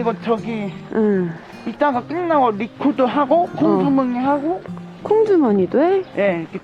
이거 저기 응. 이따가 끝나고 리코도 하고 콩주머니 하고 콩주머니도 해? 예 이렇게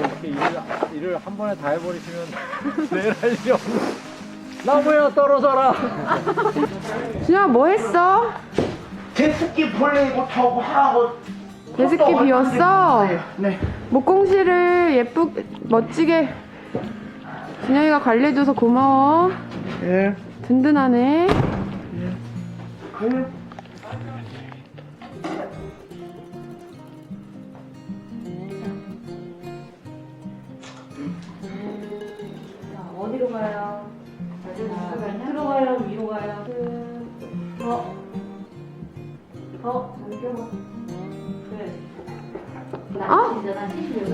이렇게 일을, 일을 한 번에 다 해버리시면 내일 할 일이 없는 나무야 떨어져라 준영아 뭐 했어? 제습기 벌레고 저거 하고 제습기 또 비웠어? 네 목공실을 예쁘 멋지게 준영이가 관리해줘서 고마워 예. 든든하네 그 어디로 가요? 밑으로 가요? 위로 가요? 더. 더. 안경을. 어?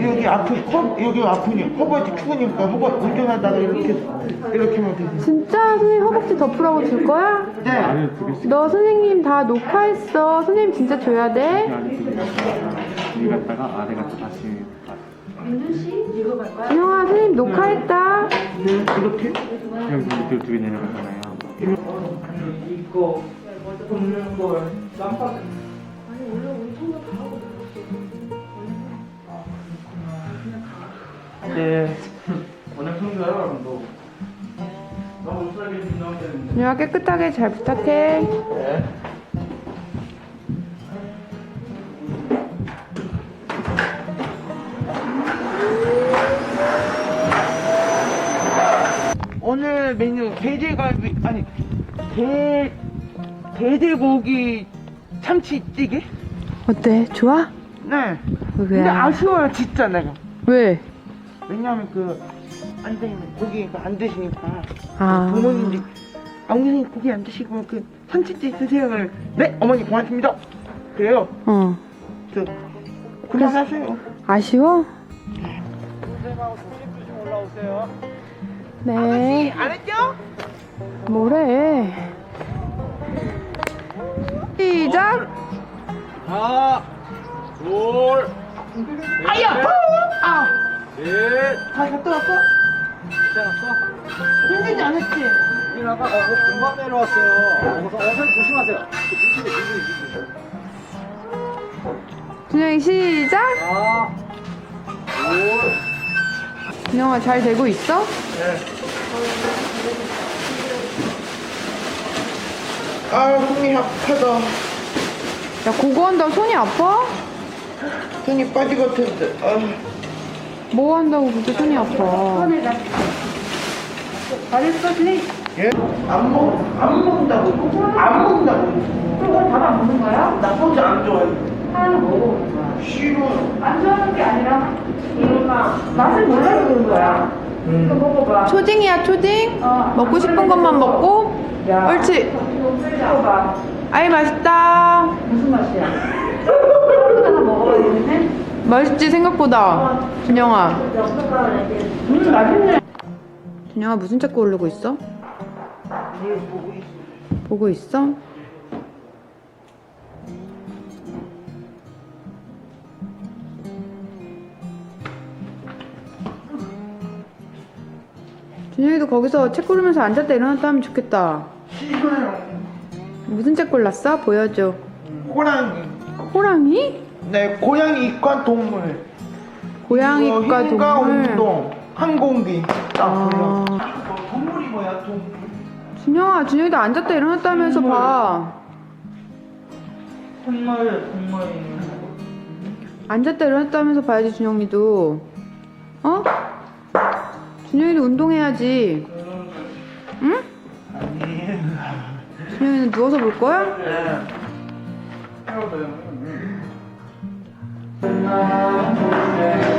여기 아프 허 여기 아프니 허벅지 추우니까 허벅 운전하다가 이렇게 이렇게 하면 되지 진짜 선생님 허벅지 덮으라고 줄 거야? 네너 선생님 다 녹화했어 선생님 진짜 줘야 돼? 이 갔다가 아래가 다시 준영아 선생님 녹화했다 네, 이렇게 여기 밑으로 두개 내려가잖아요 이거 굽는 걸 깜빡 네 오늘 성주야 너 너무 좀 나오면 되는데 준영아 깨끗하게 잘 부탁해 오늘 메뉴 돼지갈비 아니 돼 돼지고기 참치찌개 어때? 좋아? 네 왜? 근데 아쉬워요 진짜 내가 왜? 왜냐하면 그 안드시면 고기 안 드시니까. 아. 부모님들이 어머니 고기 안 드시고 그 참치찌개 드세요 그러면 네 어머니 고맙습니다. 그래요. 어. 저 그만하세요. 아쉬워? 선생님하고 조심 조심 올라오세요 네 안 했죠? 뭐래? 시작. 하나 둘 아야! 아 넷 다시 갔다 왔어? 괜찮았어? 힘들지 않았지? 이나가 어, 금방 내려왔어요 어서 어서 조심하세요 조심히 조심히 조심히 준영이 시작 하나 둘 준영아 잘 되고 있어? 아 손이 아파다 야 그거 한다고 손이 아파? 손이 빠지고 텐데 아. 뭐 한다고 그렇게 손이 아파 잘했어, 플레이. 예? 안 먹, 안 먹는다고. 안 먹는다고. 그걸 밥안 먹는 거야? 나 소주 안 좋아해. 하나는 먹어보는 거야. 싫어. 안 좋아하는 게 아니라, 이거가 맛을 몰라서 그런 거야. 이거 먹어봐. 초딩이야 초딩? 어. 먹고 싶은 것만 먹고 야. 옳지 먹어봐. 아이 맛있다 무슨 맛이야? 하나 먹어야 되는데? 맛있지 생각보다 준영아 음, 맛있네. 준영아 무슨 책 고르고 있어? 뭘 보고 있어. 준영이도 거기서 책 고르면서 앉았다 일어났다 하면 좋겠다. 무슨 책 골랐어? 보여줘 호랑이. 호랑이? 네, 고양이 이과 동물. 고양이과 힘과 동물 운동, 항공기. 딱 아. 골라. 이거 동물이 뭐야, 동물? 준영아 준영이도 앉았다 일어났다 하면서 동물. 봐 정말, 정말. 앉았다 일어났다 하면서 봐야지 준영이도 어? 준영이도 운동해야지 응? 아니. 준영이는 누워서 볼 거야? 네. 야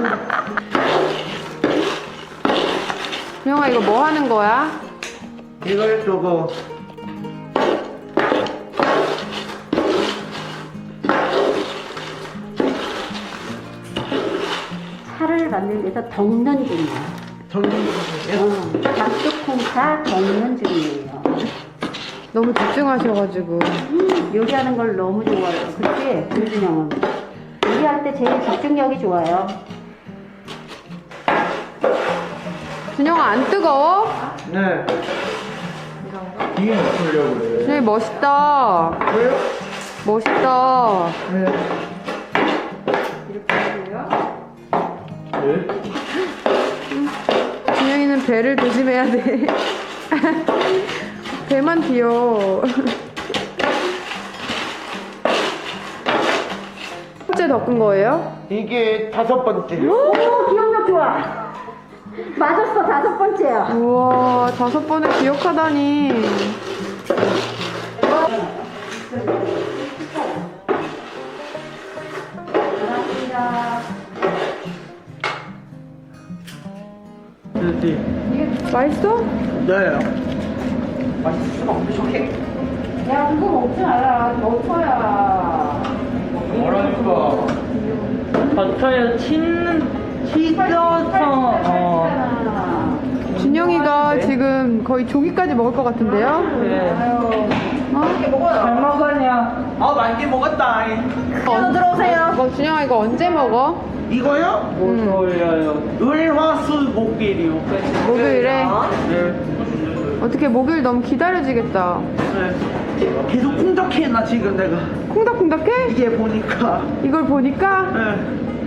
영한 거야? 허리가 아파요. 준영아 이거 뭐 하는 거야? 이걸 두고 살을 만들기 위해서 덮는 중이에요. 정리해 어, 닭두콩차 덮는 중이에요. 너무 집중하셔가지고 음, 요리하는 걸 너무 좋아해요. 그치? 김준영은. 요리할 때 제일 집중력이 좋아요. 준영아 안 뜨거워? 네. 뒤에 놓으려고 그래요. 준영이 멋있다 왜요? 멋있다 네. 준영이는 배를 조심해야 돼 배만 튀어 첫째 덮은 거예요? 이게 다섯 번째요. 오, 기억력 좋아. 맞았어, 다섯 번째야. 우와 다섯 번을 기억하다니. 맛있어? 네. 맛있어. 부족해. 야, 그거 먹지 마라. 버터야. 뭐라니까. 버터에 친, 튀겨서, 어. 준영이가 지금 거의 조기까지 먹을 것 같은데요? 네. 어? 잘 먹었냐? 아, 많이 먹었다. 어, 들어오세요. 이거 준영아 이거 언제 먹어? 이거요? 음. 올려요. 을화수 목일이요. 목요일에 네. 어떻게 목요일 너무 기다려지겠다. 네. 계속 쿵덕해, 나 지금 내가. 콩닥콩닥해? 이게 보니까. 이걸 보니까 네.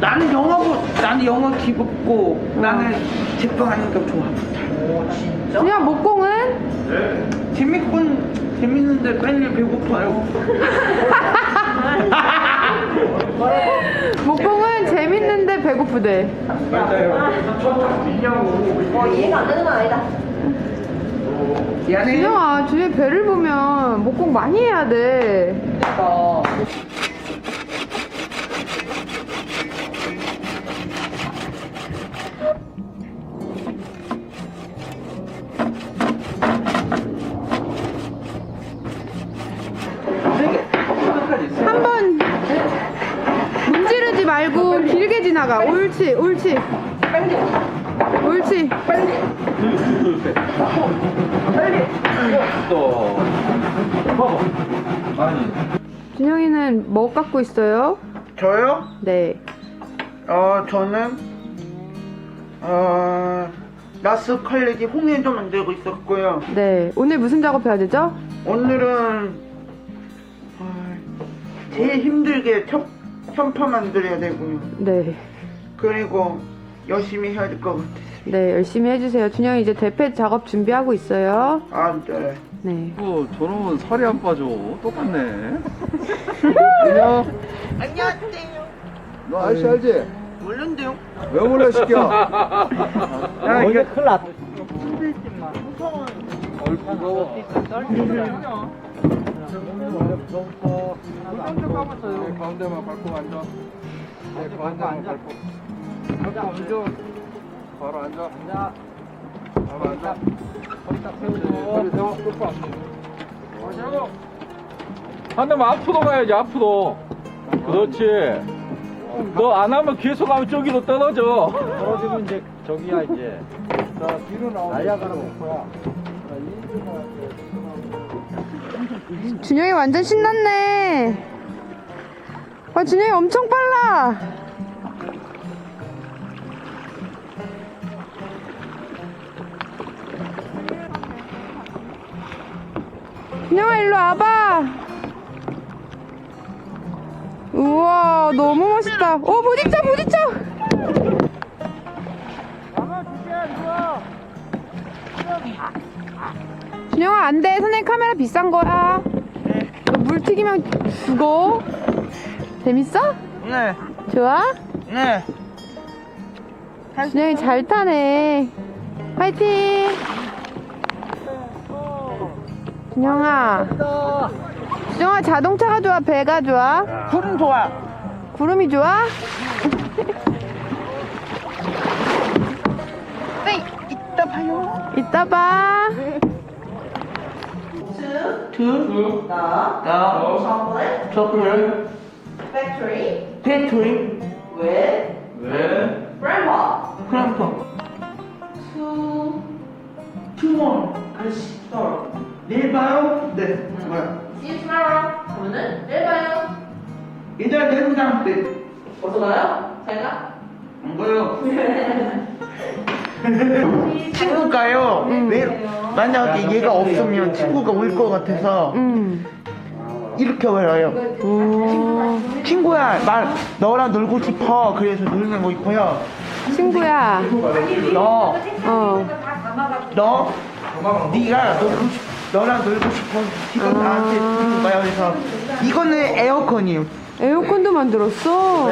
나는 영어 보, 나는 영어 기겁고 나는 제빵하는 게 좋아. 오 진짜? 준영 목공은? 재밌군 재밌는데 맨날 배고파요. 목공은 재밌는데 배고프대. 맞아요. 미안해. 준영아, 준영 배를 보면 목공 많이 해야 돼. 한 나가. 옳지, 옳지. 옳지. 또. 봐봐. 아니. 준영이는 뭐 갖고 있어요? 저요? 네. 어 저는 어 나스 컬렉이 홍해도 만들고 있었고요. 네. 오늘 무슨 작업해야 되죠? 오늘은 어, 제일 힘들게 첫 현파 만들어야 되고요. 네. 그리고 열심히 해야 될 것 같아요. 네, 열심히 해주세요. 준영이 이제 대패 작업 준비하고 있어요. 아 네. 네. 어, 저놈은 살이 안 빠져. 똑같네. 안녕하세요. 너 아저씨 알지? 모른데요? 왜 몰래 시켜? 야 이게 큰일 났. 네, 가운데만 밟고 앉아. 네, 가운데 앉아. 바로 앉아. 앉아. 바로 앉아. 허리 딱 세우고. 허리 세워. 똑바로 앉아. 한 대만 앞으로 가야지 앞으로 그렇지 너 안 하면 계속 하면 저기로 떨어져 떨어지면 이제 저기야 이제. 자 뒤로 나오고. 나야가라 목표야. 준영이 완전 신났네. 와, 준영이 엄청 빨라. 와봐. 우와, 너무 멋있다. 오, 부딪혀, 부딪혀. 준영아, 안 돼. 선생님 카메라 비싼 거야. 너물 튀기면 죽어. 재밌어? 네. 좋아? 네. 준영이 잘 타네. 화이팅! 준영아. 준영아, 자동차가 좋아? 배가 좋아? 구름 좋아. 구름이 좋아? 이따 봐. two, the chocolate factory factory with 왜? grandpa. Two Two more. 아저씨, sorry. 내일 봐요. 네. see you tomorrow. 그러면은 내일 봐요. 얘들아 내일 보자. 네. 어디서 가요? 잘 가. 안 가요. 친구가요. 내일 만약에 얘가 없으면 친구가 올것 같아서 음. 이렇게 말해요. 오. 친구야, 말 너랑 놀고 싶어. 그래서 놀면 뭐 있고요. 친구야. 너, 어. 너, 네가 놀고 싶, 너랑 놀고 싶어. 아. 나한테 들고 가요. 그래서 이거는 에어컨이에요. 에어컨도 만들었어.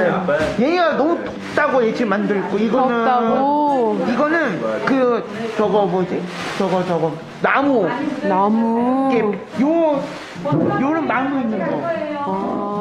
얘가 너무 덥다고 얘 지금 만들고 이거는 덥다고. 이거는 그 저거 뭐지? 저거 저거 나무 나무. 이게 요 요런 나무 있는 거. 아.